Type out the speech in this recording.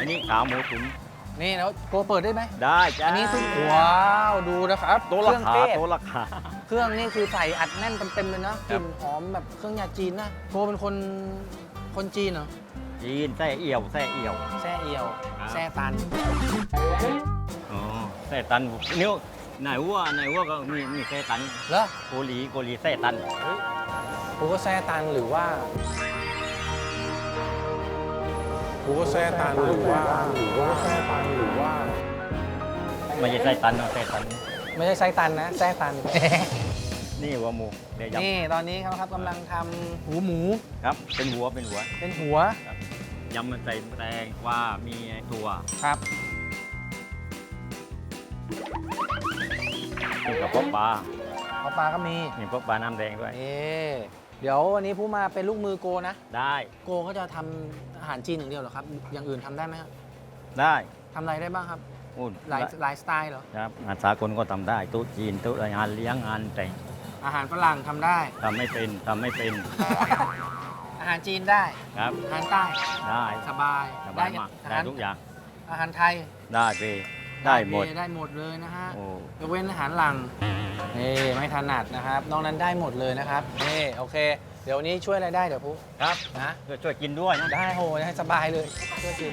อันนี้ขาหมูตุ๋นนี่แล้วโกเปิดได้ไหมได้จ้าอันนี้คือว้าวดูนะครับตัวเครารื่องคาเทศตัวราคาเครื่องนี่คือใส่อัดแน่นเต็มๆเลยนะกครับลิ่นหอมแบบเครื่องยาจีนนะโกเป็นคนคนจีนเหรอจีนแซ่เอี่ยวแซ่เอี่ยวแซ่เอียวครับแซ่ตันอ๋อแซ่ตันนิ้วไหนว่าไหนว่าก็มีมีแซ่ตันเหรอโกหลีโกหลีแซ่ตันกูก็แซ่ตันหรือว่า กูก็แซ่ตันหรือว่าหรือว่าแซ่ตันหรือว่าไม่ใช่แซ่ตันนะแซ่ตัน ไม่ใช่ไส้ตันนะแซ่ตัน นี่หัวหมูเดี๋ยวยนี่ตอนนี้เขาครับกำลังทำหูหมูำครับ เป็นหัวเป็นหัวเป็นหัวยำมันใส่แตงว่ามีถั่วครับมีกระเพาะปลาเอาปลาก็มีมีกระเพาะปลาน้ำแดงด้วย นี่ เดี๋ยววันนี้ผู้มาเป็นลูกมือโกนะ ได้โกเขาจะทำอาหารจีนอย่างเดียวเหรอครับ อย่างอื่นทำได้ไหมครับได้ทำอะไรได้บ้างครับอุ่นหลายหลายสไตล์เหรอ ครับงานสากลก็ทำได้โต๊ะจีนโต๊ะงานเลี้ยงงานแต่งอาหารฝรั่งทำได้ ทำไม่เป็นทำไม่เป็นอาหารจีนได้ ครับอาหารใต้ได้สบายสบายมากอาได้หารทุกอย่างอาหารไทยได้ไปได้หมด ได้หมดเลยนะฮะโอ้ยกเว้นอาหารหลัง นี่ไม่ถนัดนะครับ นอกนั้นได้หมดเลยนะครับนี่โอเค เดี๋ยววันนี้ช่วยอะไรได้เดี๋ยวผู้ครับนะช่วยช่วยกินด้วยนะได้โหให้สบายเลยช่วยกิน